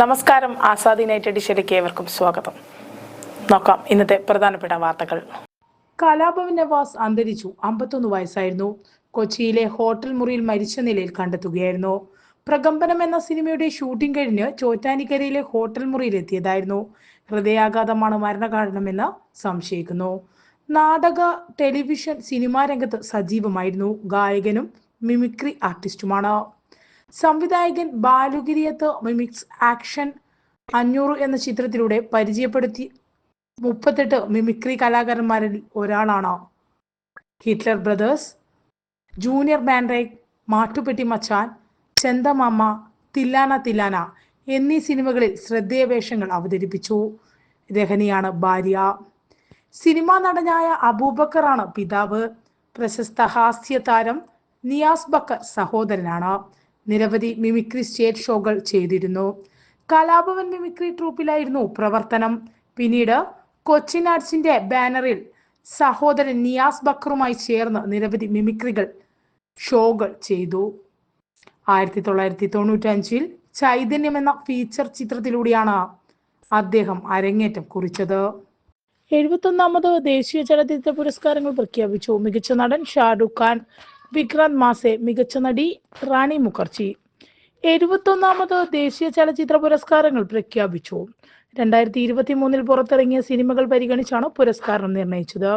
നമസ്കാരം. ആസാദ് യുണൈറ്റഡ് ഡിഷയിലേക്ക് ഏവർക്കും സ്വാഗതം. നോക്കാം ഇന്നത്തെ പ്രധാനപ്പെട്ട വാർത്തകൾ. കലാഭവൻ നവാസ് അന്തരിച്ചു. അമ്പത്തൊന്ന് വയസ്സായിരുന്നു. കൊച്ചിയിലെ ഹോട്ടൽ മുറിയിൽ മരിച്ച നിലയിൽ കണ്ടെത്തുകയായിരുന്നു. പ്രകമ്പനം എന്ന സിനിമയുടെ ഷൂട്ടിംഗ് കഴിഞ്ഞ് ചോറ്റാനിക്കരയിലെ ഹോട്ടൽ മുറിയിൽ എത്തിയതായിരുന്നു ഹൃദയാഘാതമാണ് മരണകാരണമെന്ന് സംശയിക്കുന്നു. നാടക ടെലിവിഷൻ സിനിമാ രംഗത്ത് സജീവമായിരുന്നു. ഗായകനും മിമിക്രി ആർട്ടിസ്റ്റുമാണ്. സംവിധായകൻ ബാലുഗിരിയത്ത് മിമിക്സ് ആക്ഷൻ അഞ്ഞൂറ് എന്ന ചിത്രത്തിലൂടെ പരിചയപ്പെടുത്തി മുപ്പത്തെട്ട് മിമിക്രി കലാകാരന്മാരിൽ ഒരാളാണ്. ഹിറ്റ്ലർ ബ്രദേഴ്സ് ജൂനിയർ ബാൻഡേഗ് മാട്ടുപെട്ടി മച്ചാൻ ചെന്തമാമ്മ തില്ലാന തില്ലാന എന്നീ സിനിമകളിൽ ശ്രദ്ധേയ വേഷങ്ങൾ അവതരിപ്പിച്ചു. രഹനിയാണ് ഭാര്യ. സിനിമാ നടനായ അബൂബക്കറാണ് പിതാവ്. പ്രശസ്ത ഹാസ്യ താരം നിയാസ് ബക്കർ സഹോദരനാണ്. നിരവധി മിമിക്രി സ്റ്റേജ് ഷോകൾ ചെയ്തിരുന്നു. കലാഭവൻ മിമിക്രി ട്രൂപ്പിലായിരുന്നു പ്രവർത്തനം. പിന്നീട് കൊച്ചിൻ ആർട്സിന്റെ ബാനറിൽ സഹോദരൻ നിയാസ് ബക്കറുമായി ചേർന്ന് നിരവധി മിമിക്രികൾ ഷോകൾ ചെയ്തു ആയിരത്തി തൊള്ളായിരത്തി തൊണ്ണൂറ്റി അഞ്ചിൽ ചൈതന്യം എന്ന ഫീച്ചർ ചിത്രത്തിലൂടെയാണ് അദ്ദേഹം അരങ്ങേറ്റം കുറിച്ചത്. എഴുപത്തൊന്നാമത് ദേശീയ ചലച്ചിത്ര പുരസ്കാരങ്ങൾ പ്രഖ്യാപിച്ചു. മികച്ച നടൻ ഷാരൂഖ് ഖാൻ വിക്രാന്ത് മാസെ മികച്ച നടി റാണി മുഖർജി. എഴുപത്തൊന്നാമത് ദേശീയ ചലച്ചിത്ര പുരസ്കാരങ്ങൾ പ്രഖ്യാപിച്ചു. രണ്ടായിരത്തി ഇരുപത്തി മൂന്നിൽ പുറത്തിറങ്ങിയ സിനിമകൾ പരിഗണിച്ചാണ് പുരസ്കാരം നിർണയിച്ചത്.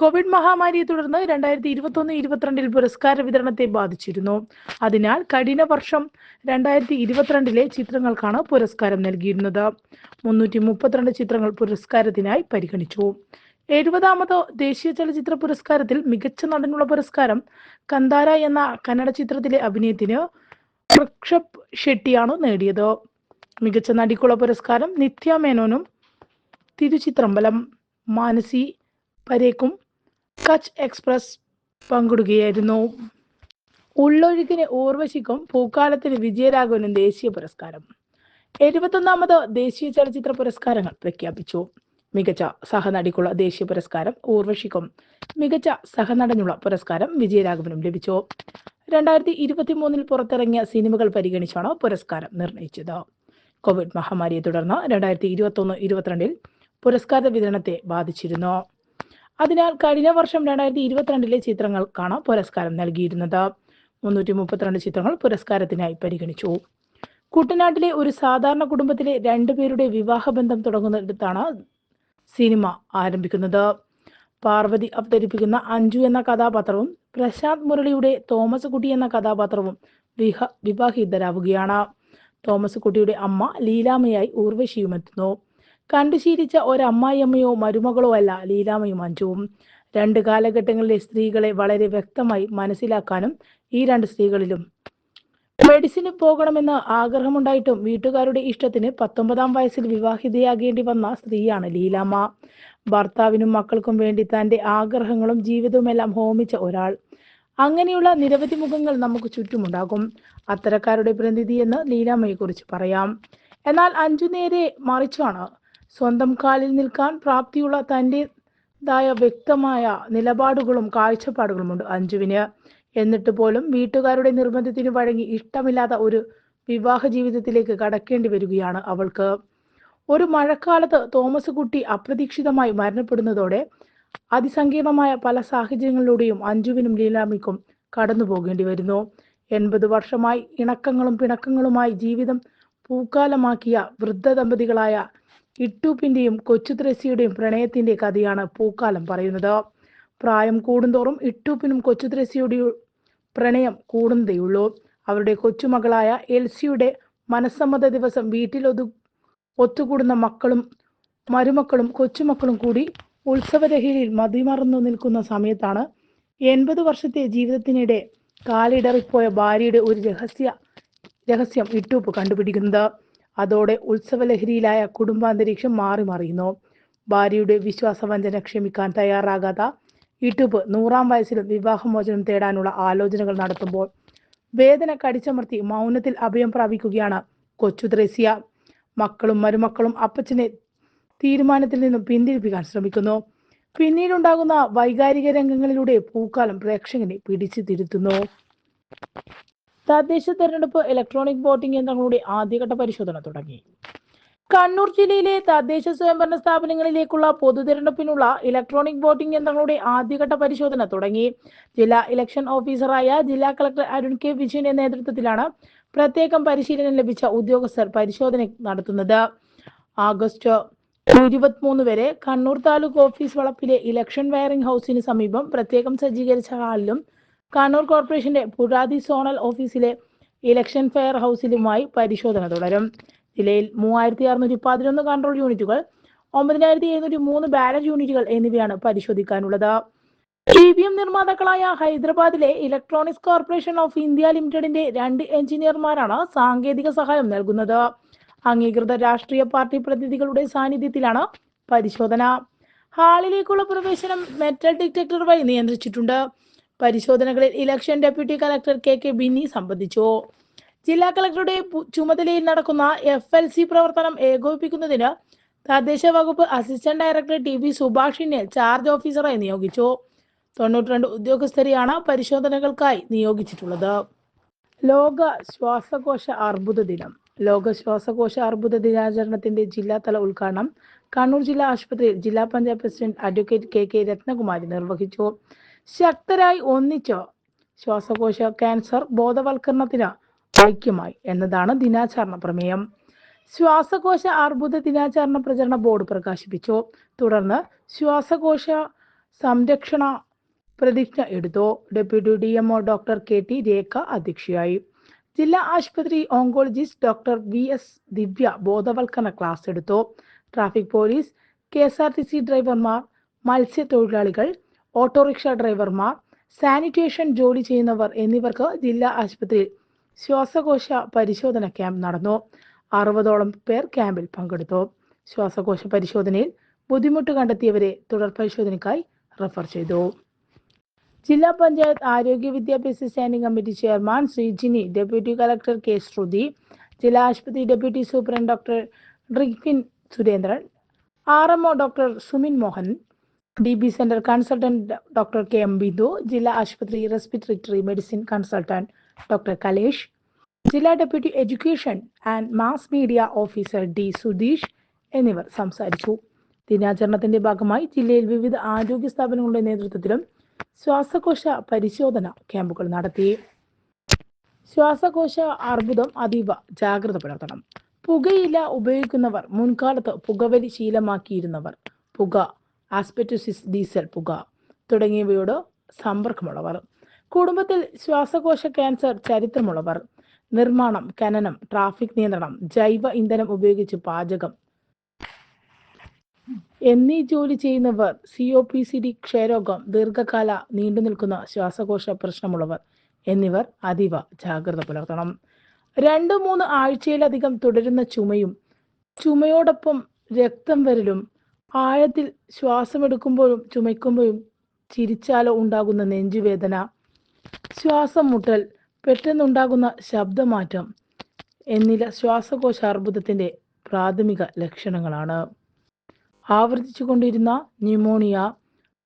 കോവിഡ് മഹാമാരിയെ തുടർന്ന് രണ്ടായിരത്തി ഇരുപത്തൊന്ന് ഇരുപത്തിരണ്ടിൽ പുരസ്കാര വിതരണത്തെ ബാധിച്ചിരുന്നു. അതിനാൽ കഠിന വർഷം രണ്ടായിരത്തി ഇരുപത്തിരണ്ടിലെ ചിത്രങ്ങൾക്കാണ് പുരസ്കാരം നൽകിയിരുന്നത്. മുന്നൂറ്റി ചിത്രങ്ങൾ പുരസ്കാരത്തിനായി പരിഗണിച്ചു. എഴുപതാമത് ദേശീയ ചലച്ചിത്ര പുരസ്കാരത്തിൽ മികച്ച നടനുള്ള പുരസ്കാരം കന്താര എന്ന കന്നഡ ചിത്രത്തിലെ അഭിനയത്തിന് വൃക്ഷപ് ഷെട്ടിയാണ് നേടിയത്. മികച്ച നടിക്കുള്ള പുരസ്കാരം നിത്യ മേനോനും തിരുചിത്രമ്പലം മാനസി പരേക്കും കച്ച് എക്സ്പ്രസ് പങ്കിടുകയായിരുന്നു. ഉള്ളൊഴുകിന് ഊർവശിക്കും പൂക്കാലത്തിന് വിജയരാഘവനും ദേശീയ പുരസ്കാരം. എഴുപത്തൊന്നാമത് ദേശീയ ചലച്ചിത്ര പുരസ്കാരങ്ങൾ പ്രഖ്യാപിച്ചു. മികച്ച സഹനടിക്കുള്ള ദേശീയ പുരസ്കാരം ഊർവശിക്കും. മികച്ച സഹനടനുള്ള പുരസ്കാരം വിജയരാഘവനും ലഭിച്ചു. രണ്ടായിരത്തി ഇരുപത്തി മൂന്നിൽ പുറത്തിറങ്ങിയ സിനിമകൾ പരിഗണിച്ചാണ് പുരസ്കാരം നിർണയിച്ചത്. കോവിഡ് മഹാമാരിയെ തുടർന്ന് രണ്ടായിരത്തി ഇരുപത്തൊന്ന് ഇരുപത്തിരണ്ടിൽ പുരസ്കാര വിതരണത്തെ ബാധിച്ചിരുന്നു. അതിനാൽ കഴിഞ്ഞ വർഷം രണ്ടായിരത്തി ഇരുപത്തിരണ്ടിലെ ചിത്രങ്ങൾക്കാണ് പുരസ്കാരം നൽകിയിരുന്നത്. മുന്നൂറ്റി മുപ്പത്തിരണ്ട് ചിത്രങ്ങൾ പുരസ്കാരത്തിനായി പരിഗണിച്ചു. കുട്ടനാട്ടിലെ ഒരു സാധാരണ കുടുംബത്തിലെ രണ്ടുപേരുടെ വിവാഹബന്ധം തുടങ്ങുന്നിടത്താണ് സിനിമ ആരംഭിക്കുന്നത്. പാർവതി അവതരിപ്പിക്കുന്ന അഞ്ജു എന്ന കഥാപാത്രവും പ്രശാന്ത് മുരളിയുടെ തോമസ് കുട്ടി എന്ന കഥാപാത്രവും വിഹ വിവാഹിതരാവുകയാണ്. തോമസ് കുട്ടിയുടെ അമ്മ ലീലാമയായി ഊർവശിയും എത്തുന്നു. കണ്ടു ശീലിച്ച ഒരമ്മായിയമ്മയോ മരുമകളോ അല്ല ലീലാമയും അഞ്ജുവും. രണ്ട് കാലഘട്ടങ്ങളിലെ സ്ത്രീകളെ വളരെ വ്യക്തമായി മനസ്സിലാക്കാനും ഈ രണ്ട് സ്ത്രീകളിലും മെഡിസിന് പോകണമെന്ന് ആഗ്രഹമുണ്ടായിട്ടും വീട്ടുകാരുടെ ഇഷ്ടത്തിന് പത്തൊമ്പതാം വയസ്സിൽ വിവാഹിതയാകേണ്ടി വന്ന സ്ത്രീയാണ് ലീലാമ്മ. ഭർത്താവിനും മക്കൾക്കും വേണ്ടി തന്റെ ആഗ്രഹങ്ങളും ജീവിതവുമെല്ലാം ഹോമിച്ച ഒരാൾ. അങ്ങനെയുള്ള നിരവധി മുഖങ്ങൾ നമുക്ക് ചുറ്റുമുണ്ടാകും. അത്തരക്കാരുടെ പ്രതിനിധി എന്ന് ലീലാമ്മയെ കുറിച്ച് പറയാം. എന്നാൽ അഞ്ചു നേരെ മറിച്ചാണ്. സ്വന്തം കാലിൽ നിൽക്കാൻ പ്രാപ്തിയുള്ള തന്റെതായ വ്യക്തമായ നിലപാടുകളും കാഴ്ചപ്പാടുകളുമുണ്ട് അഞ്ജുവിന്. എന്നിട്ട് പോലും വീട്ടുകാരുടെ നിർബന്ധത്തിന് വഴങ്ങി ഇഷ്ടമില്ലാത്ത ഒരു വിവാഹ ജീവിതത്തിലേക്ക് കടക്കേണ്ടി വരികയാണ് അവൾക്ക്. ഒരു മഴക്കാലത്ത് തോമസ് കുട്ടി അപ്രതീക്ഷിതമായി മരണപ്പെടുന്നതോടെ അതിസങ്കീർണമായ പല സാഹചര്യങ്ങളിലൂടെയും അഞ്ജുവിനും ലീലാമിക്കും കടന്നു പോകേണ്ടി വരുന്നു. എൺപത് വർഷമായി ഇണക്കങ്ങളും പിണക്കങ്ങളുമായി ജീവിതം പൂക്കാലമാക്കിയ വൃദ്ധ ദമ്പതികളായ ഇട്ടൂപ്പിന്റെയും കൊച്ചു പ്രണയത്തിന്റെ കഥയാണ് പൂക്കാലം പറയുന്നത്. പ്രായം കൂടുന്തോറും ഇട്ടൂപ്പിനും കൊച്ചു പ്രണയം കൂടുന്നതേയുള്ളൂ അവരുടെ കൊച്ചുമകളായ എൽസിയുടെ മനസ്സമ്മത ദിവസം വീട്ടിൽ വീട്ടിലൊതു ഒത്തുകൂടുന്ന മക്കളും മരുമക്കളും കൊച്ചുമക്കളും കൂടി ഉത്സവരഹിയിൽ മതിമറന്നു നിൽക്കുന്ന സമയത്താണ് എൺപത് വർഷത്തെ ജീവിതത്തിനിടെ കാലിടറിപ്പോയ ഭാര്യയുടെ ഒരു രഹസ്യ രഹസ്യം ഇട്ടൂപ്പ് കണ്ടുപിടിക്കുന്നത്. അതോടെ ഉത്സവലഹരിയിലായ കുടുംബാന്തരീക്ഷം മാറി മറിയുന്നു ഭാര്യയുടെ വിശ്വാസവഞ്ചന ക്ഷമിക്കാൻ തയ്യാറാകാത്ത ഇട്ടൂപ്പ് നൂറാം വയസ്സിലും വിവാഹമോചനം തേടാനുള്ള ആലോചനകൾ നടത്തുമ്പോൾ വേദന കടിച്ചമർത്തി മൗനത്തിൽ അഭയം പ്രാപിക്കുകയാണ് കൊച്ചു ത്രേസ്യ. മക്കളും മരുമക്കളും അപ്പച്ചനെ തീരുമാനത്തിൽ നിന്നും പിന്തിരിപ്പിക്കാൻ ശ്രമിക്കുന്നു. പിന്നീടുണ്ടാകുന്ന വൈകാരിക രംഗങ്ങളിലൂടെ പൂക്കാലം പ്രേക്ഷകനെ പിടിച്ചു തിരുത്തുന്നു. തദ്ദേശ തെരഞ്ഞെടുപ്പ് ഇലക്ട്രോണിക് വോട്ടിംഗ് യന്ത്രങ്ങളുടെ ആദ്യഘട്ട പരിശോധന തുടങ്ങി. കണ്ണൂർ ജില്ലയിലെ തദ്ദേശ സ്വയംഭരണ സ്ഥാപനങ്ങളിലേക്കുള്ള പൊതു തിരഞ്ഞെടുപ്പിനുള്ള ഇലക്ട്രോണിക് വോട്ടിംഗ് യന്ത്രങ്ങളുടെ ആദ്യഘട്ട പരിശോധന തുടങ്ങി. ജില്ലാ ഇലക്ഷൻ ഓഫീസറായ ജില്ലാ കളക്ടർ അരുൺ കെ വിജയന്റെ നേതൃത്വത്തിലാണ് പ്രത്യേകം പരിശീലനം ലഭിച്ച ഉദ്യോഗസ്ഥർ പരിശോധന നടത്തുന്നത്. ആഗസ്റ്റ് ഇരുപത്തിമൂന്ന് വരെ കണ്ണൂർ താലൂക്ക് ഓഫീസ് വളപ്പിലെ ഇലക്ഷൻ വയറിംഗ് ഹൗസിന് സമീപം പ്രത്യേകം സജ്ജീകരിച്ച ഹാളിലും കണ്ണൂർ കോർപ്പറേഷന്റെ പുരാതി സോണൽ ഓഫീസിലെ ഇലക്ഷൻ ഫെയർ ഹൗസിലുമായി പരിശോധന തുടരും. ജില്ലയിൽ മൂവായിരത്തി അറുന്നൂറ്റി പതിനൊന്ന് കൺട്രോൾ യൂണിറ്റുകൾ ഒമ്പതിനായിരത്തി എഴുന്നൂറ്റി മൂന്ന് ബാലറ്റ് യൂണിറ്റുകൾ എന്നിവയാണ് പരിശോധിക്കാനുള്ളത്. ഇ വി എം നിർമ്മാതാക്കളായ ഹൈദരാബാദിലെ ഇലക്ട്രോണിക്സ് കോർപ്പറേഷൻ ഓഫ് ഇന്ത്യ ലിമിറ്റഡിന്റെ രണ്ട് എഞ്ചിനീയർമാരാണ് സാങ്കേതിക സഹായം നൽകുന്നത്. അംഗീകൃത രാഷ്ട്രീയ പാർട്ടി പ്രതിനിധികളുടെ സാന്നിധ്യത്തിലാണ് പരിശോധന. ഹാളിലേക്കുള്ള പ്രവേശനം മെറ്റൽ ഡിറ്റക്ടർ വഴി നിയന്ത്രിച്ചിട്ടുണ്ട്. പരിശോധനകളിൽ election deputy collector K K Binny സംബന്ധിച്ചു. ജില്ലാ കളക്ടറുടെ ചുമതലയിൽ നടക്കുന്ന എഫ് എൽ സി പ്രവർത്തനം ഏകോപിപ്പിക്കുന്നതിന് തദ്ദേശ വകുപ്പ് അസിസ്റ്റന്റ് ഡയറക്ടർ ടി വി സുഭാഷിനെ ചാർജ് ഓഫീസറായി നിയോഗിച്ചു. തൊണ്ണൂറ്റിരണ്ട് ഉദ്യോഗസ്ഥരെയാണ് പരിശോധനകൾക്കായി നിയോഗിച്ചിട്ടുള്ളത്. ലോക ശ്വാസകോശ അർബുദ ദിനം. ലോക ശ്വാസകോശ അർബുദ ദിനാചരണത്തിന്റെ ജില്ലാതല ഉദ്ഘാടനം കണ്ണൂർ ജില്ലാ ആശുപത്രിയിൽ ജില്ലാ panchayat president advocate K K Rathnakumari നിർവഹിച്ചു. ശക്തരായി ഒന്നിച്ചോ ശ്വാസകോശ ക്യാൻസർ ബോധവൽക്കരണത്തിന് ഐക്യമായി എന്നതാണ് ദിനാചരണ പ്രമേയം. ശ്വാസകോശ അർബുദ ദിനാചരണ പ്രചരണ ബോർഡ് പ്രകാശിപ്പിച്ചു. തുടർന്ന് ശ്വാസകോശ സംരക്ഷണ പ്രതിജ്ഞ എടുത്തു. Deputy D M O doctor K T Rekha അധ്യക്ഷയായി. ജില്ലാ ആശുപത്രി oncologist doctor V S Divya ബോധവൽക്കരണ ക്ലാസ് എടുത്തു. Traffic police K S R T C ഡ്രൈവർമാർ മത്സ്യത്തൊഴിലാളികൾ ഓട്ടോറിക്ഷ ഡ്രൈവർമാർ സാനിറ്റേഷൻ ജോലി ചെയ്യുന്നവർ എന്നിവർക്ക് ജില്ലാ ആശുപത്രിയിൽ ശ്വാസകോശ പരിശോധന ക്യാമ്പ് നടന്നു. അറുപതോളം പേർ ക്യാമ്പിൽ പങ്കെടുത്തു. ശ്വാസകോശ പരിശോധനയിൽ ബുദ്ധിമുട്ട് കണ്ടെത്തിയവരെ തുടർ പരിശോധനയ്ക്കായി റഫർ ചെയ്തു. ജില്ലാ പഞ്ചായത്ത് ആരോഗ്യ വിദ്യാഭ്യാസ standing committee chairman Shri Jini deputy collector K Shruthi ജില്ലാ ആശുപത്രി deputy superintendent doctor Rifin Surendran R M O doctor Sumin Mohan D B centre consultant doctor K M Bindu ജില്ലാ ആശുപത്രി respiratory medicine consultant doctor Kalesh ജില്ലാ deputy education and mass media officer D Sudheesh എന്നിവർ സംസാരിച്ചു. ദിനാചരണത്തിന്റെ ഭാഗമായി ജില്ലയിൽ വിവിധ ആരോഗ്യ സ്ഥാപനങ്ങളുടെ നേതൃത്വത്തിലും ശ്വാസകോശ പരിശോധന ക്യാമ്പുകൾ നടത്തി. ശ്വാസകോശ അർബുദം അതീവ ജാഗ്രത പുലർത്തണം. പുകയില ഉപയോഗിക്കുന്നവർ മുൻകാലത്ത് പുകവലി ശീലമാക്കിയിരുന്നവർ പുക ആസ്പെറ്റോസിസ് ഡീസൽ പുക തുടങ്ങിയവയോട് സമ്പർക്കമുള്ളവർ. കുടുംബത്തിൽ ശ്വാസകോശ ക്യാൻസർ ചരിത്രമുള്ളവർ. നിർമ്മാണം ഖനനം ട്രാഫിക് നിയന്ത്രണം ജൈവ ഇന്ധനം ഉപയോഗിച്ച് പാചകം. എന്നീ ജോലി ചെയ്യുന്നവർ C O P C D ക്ഷയരോഗം ദീർഘകാല നീണ്ടുനിൽക്കുന്ന ശ്വാസകോശ പ്രശ്നമുള്ളവർ എന്നിവർ അതീവ ജാഗ്രത പുലർത്തണം. രണ്ട് മൂന്ന് ആഴ്ചയിലധികം തുടരുന്ന ചുമയും ചുമയോടൊപ്പം രക്തം വരലും ആഴത്തിൽ ശ്വാസമെടുക്കുമ്പോഴും ചുമയ്ക്കുമ്പോഴും ചിരിച്ചാലോ ഉണ്ടാകുന്ന നെഞ്ചുവേദന ശ്വാസം മുട്ടൽ പെട്ടെന്നുണ്ടാകുന്ന ശബ്ദമാറ്റം എന്നിവ ശ്വാസകോശ അർബുദത്തിന്റെ പ്രാഥമിക ലക്ഷണങ്ങളാണ്. ആവർത്തിച്ചുകൊണ്ടിരുന്ന ന്യൂമോണിയ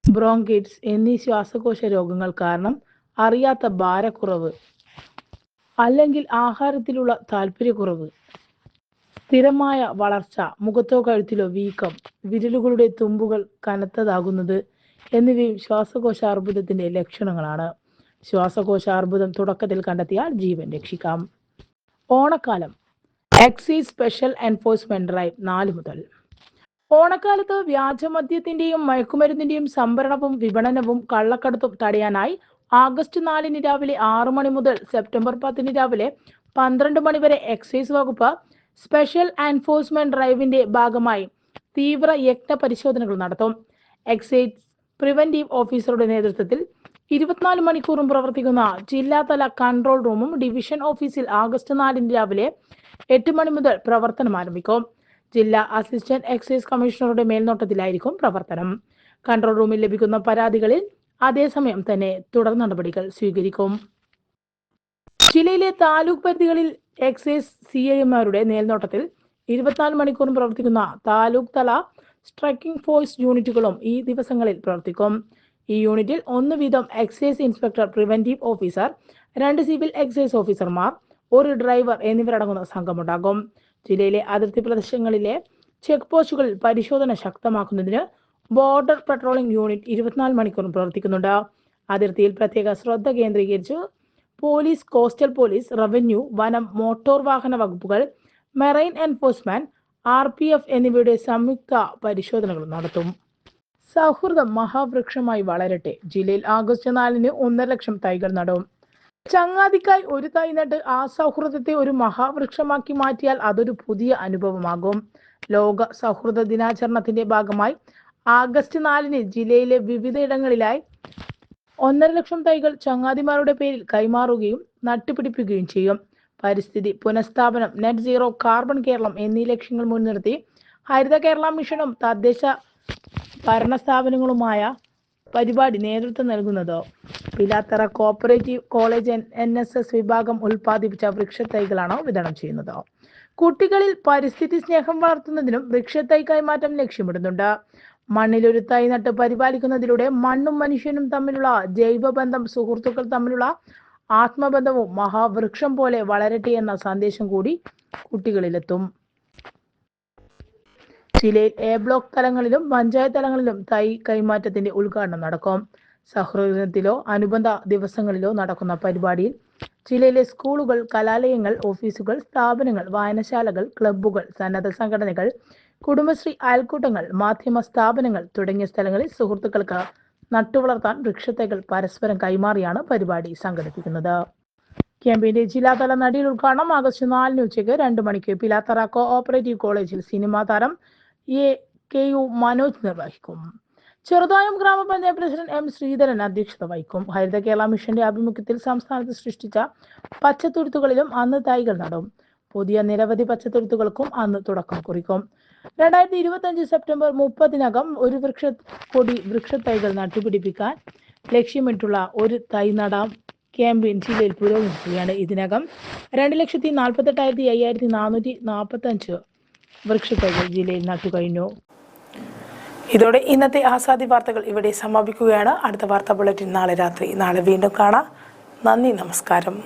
ബ്രോങ്കിറ്റ്സ് എന്നീ ശ്വാസകോശ രോഗങ്ങൾ കാരണം അറിയാത്ത ഭാരക്കുറവ് അല്ലെങ്കിൽ ആഹാരത്തിലുള്ള താല്പര്യക്കുറവ് സ്ഥിരമായ വളർച്ച മുഖത്തോ കഴുത്തിലോ വീക്കം വിരലുകളുടെ തുമ്പുകൾ കനത്തതാകുന്നത് എന്നിവയും ശ്വാസകോശ അർബുദത്തിന്റെ ലക്ഷണങ്ങളാണ്. ശ്വാസകോശ അർബുദം തുടക്കത്തിൽ കണ്ടെത്തിയാൽ ജീവൻ രക്ഷിക്കാം. ഓണക്കാലം. എക്സൈസ് സ്പെഷ്യൽ എൻഫോഴ്സ്മെന്റ് ഡ്രൈവ് നാല് മുതൽ. ഓണക്കാലത്ത് വ്യാജമദ്യത്തിന്റെയും മയക്കുമരുന്നിന്റെയും സംഭരണവും വിപണനവും കള്ളക്കടത്തും തടയാനായി ആഗസ്റ്റ് നാലിന് രാവിലെ ആറു മണി മുതൽ സെപ്റ്റംബർ പത്തിന് രാവിലെ പന്ത്രണ്ട് മണി വരെ എക്സൈസ് വകുപ്പ് സ്പെഷ്യൽ എൻഫോഴ്സ്മെന്റ് ഡ്രൈവിന്റെ ഭാഗമായി തീവ്ര യജ്ഞ പരിശോധനകൾ നടത്തും. എക്സൈസ് പ്രിവന്റീവ് ഓഫീസറുടെ നേതൃത്വത്തിൽ ഇരുപത്തിനാല് മണിക്കൂറും പ്രവർത്തിക്കുന്ന ജില്ലാതല കൺട്രോൾ റൂമും ഡിവിഷൻ ഓഫീസിൽ ആഗസ്റ്റ് നാലിന് രാവിലെ എട്ട് മണി മുതൽ പ്രവർത്തനം ആരംഭിക്കും. ജില്ലാ അസിസ്റ്റന്റ് എക്സൈസ് കമ്മീഷണറുടെ മേൽനോട്ടത്തിലായിരിക്കും പ്രവർത്തനം. കൺട്രോൾ റൂമിൽ ലഭിക്കുന്ന പരാതികളിൽ അതേസമയം തന്നെ തുടർ നടപടികൾ സ്വീകരിക്കും. ജില്ലയിലെ താലൂക്ക് പരിധികളിൽ എക്സൈസ് സി ഐമാരുടെ മേൽനോട്ടത്തിൽ ഇരുപത്തിനാല് മണിക്കൂറും പ്രവർത്തിക്കുന്ന താലൂക്ക് തല സ്ട്രൈക്കിംഗ് ഫോഴ്സ് യൂണിറ്റുകളും ഈ ദിവസങ്ങളിൽ പ്രവർത്തിക്കും. ഈ യൂണിറ്റിൽ ഒന്ന് വീതം എക്സൈസ് ഇൻസ്പെക്ടർ പ്രിവന്റീവ് ഓഫീസർ രണ്ട് സിവിൽ എക്സൈസ് ഓഫീസർമാർ ഒരു ഡ്രൈവർ എന്നിവരടങ്ങുന്ന സംഘമുണ്ടാകും. ജില്ലയിലെ അതിർത്തി പ്രദേശങ്ങളിലെ ചെക്ക് പോസ്റ്റുകളിൽ പരിശോധന ശക്തമാക്കുന്നതിന് ബോർഡർ പട്രോളിംഗ് യൂണിറ്റ് ഇരുപത്തിനാല് മണിക്കൂറും പ്രവർത്തിക്കുന്നുണ്ട്. അതിർത്തിയിൽ പ്രത്യേക ശ്രദ്ധ കേന്ദ്രീകരിച്ച് പോലീസ് കോസ്റ്റൽ പോലീസ് റവന്യൂ വനം മോട്ടോർ വാഹന വകുപ്പുകൾ marine enforcement R P F എന്നിവയുടെ സംയുക്ത പരിശോധനകൾ നടത്തും. സൗഹൃദം മഹാവൃക്ഷമായി വളരട്ടെ. ജില്ലയിൽ ആഗസ്റ്റ് നാലിന് ഒന്നര ലക്ഷം തൈകൾ നടും. ചങ്ങാതിക്കായി ഒരു തൈ നട്ട് ആ സൗഹൃദത്തെ ഒരു മഹാവൃക്ഷമാക്കി മാറ്റിയാൽ അതൊരു പുതിയ അനുഭവമാകും. ലോക സൗഹൃദ ദിനാചരണത്തിന്റെ ഭാഗമായി ആഗസ്റ്റ് നാലിന് ജില്ലയിലെ വിവിധയിടങ്ങളിലായി ഒന്നര ലക്ഷം തൈകൾ ചങ്ങാതിമാരുടെ പേരിൽ കൈമാറുകയും നട്ടുപിടിപ്പിക്കുകയും ചെയ്യും. പരിസ്ഥിതി പുനഃസ്ഥാപനം നെറ്റ് സീറോ കാർബൺ കേരളം എന്നീ ലക്ഷ്യങ്ങൾ മുൻനിർത്തി ഹരിത കേരള മിഷനും തദ്ദേശ ഭരണസ്ഥാപനങ്ങളുമായ പരിപാടി നേതൃത്വം നൽകുന്നതോ Pilathara cooperative college N S S വിഭാഗം ഉൽപ്പാദിപ്പിച്ച വൃക്ഷത്തൈകളാണ് വിതരണം ചെയ്യുന്നത്. കുട്ടികളിൽ പരിസ്ഥിതി സ്നേഹം വളർത്തുന്നതിനും വൃക്ഷത്തൈ കൈമാറ്റം ലക്ഷ്യമിടുന്നുണ്ട്. മണ്ണിലൊരു തൈ നട്ട് പരിപാലിക്കുന്നതിലൂടെ മണ്ണും മനുഷ്യനും തമ്മിലുള്ള ജൈവബന്ധം സുഹൃത്തുക്കൾ തമ്മിലുള്ള ആത്മബന്ധവും മഹാവൃക്ഷം പോലെ വളരട്ടെ എന്ന സന്ദേശം കൂടി കുട്ടികളിലെത്തും. ജില്ലയിൽ എ ബ്ലോക്ക് തലങ്ങളിലും പഞ്ചായത്ത് തലങ്ങളിലും തൈ കൈമാറ്റത്തിന്റെ ഉദ്ഘാടനം നടക്കും. സൗഹൃദത്തിലോ അനുബന്ധ ദിവസങ്ങളിലോ നടക്കുന്ന പരിപാടിയിൽ ജില്ലയിലെ സ്കൂളുകൾ കലാലയങ്ങൾ ഓഫീസുകൾ സ്ഥാപനങ്ങൾ വായനശാലകൾ ക്ലബ്ബുകൾ സന്നദ്ധ സംഘടനകൾ കുടുംബശ്രീ അയൽക്കൂട്ടങ്ങൾ മാധ്യമ സ്ഥാപനങ്ങൾ തുടങ്ങിയ സ്ഥലങ്ങളിൽ സുഹൃത്തുക്കൾക്ക് നട്ടുവളർത്താൻ വൃക്ഷത്തൈകൾ പരസ്പരം കൈമാറിയാണ് പരിപാടി സംഘടിപ്പിക്കുന്നത്. ക്യാമ്പിന്റെ ജില്ലാതല നടിയിൽ ഉദ്ഘാടനം ആഗസ്റ്റ് നാലിന് ഉച്ചയ്ക്ക് രണ്ട് മണിക്ക്. പിലാത്തറ കോ ഓപ്പറേറ്റീവ് കോളേജിൽ സിനിമാ താരം എ കെ യു മനോജ് നിർവഹിക്കും ചെറുതായം ഗ്രാമപഞ്ചായത്ത് പ്രസിഡന്റ് എം ശ്രീധരൻ അധ്യക്ഷത വഹിക്കും. ഹരിത കേരള മിഷന്റെ ആഭിമുഖ്യത്തിൽ സംസ്ഥാനത്ത് സൃഷ്ടിച്ച പച്ചത്തുരുത്തുകളിലും അന്ന് തൈകൾ നടും. പുതിയ നിരവധി പച്ചത്തുരുത്തുകൾക്കും അന്ന് തുടക്കം കുറിക്കും. രണ്ടായിരത്തി ഇരുപത്തി അഞ്ച് സെപ്റ്റംബർ മുപ്പതിനകം ഒരു വൃക്ഷ കൊടി വൃക്ഷത്തൈകൾ നട്ടുപിടിപ്പിക്കാൻ ലക്ഷ്യമിട്ടുള്ള ഒരു തൈ നടാം ക്യാമ്പയിൻ ജില്ലയിൽ പുരോഗമിക്കുകയാണ് ഇതിനകം. രണ്ട് ലക്ഷത്തി നാൽപ്പത്തെട്ടായിരത്തി അയ്യായിരത്തി നാനൂറ്റി നാൽപ്പത്തി അഞ്ച് വൃക്ഷത്തൈകൾ ജില്ലയിൽ നട്ടുകഴിഞ്ഞു ഇതോടെ ഇന്നത്തെ ആസാദി വാർത്തകൾ ഇവിടെ സമാപിക്കുകയാണ്. അടുത്ത വാർത്താ ബുള്ളറ്റിൻ നാളെ രാത്രി. നാളെ വീണ്ടും കാണാം. നന്ദി നമസ്കാരം.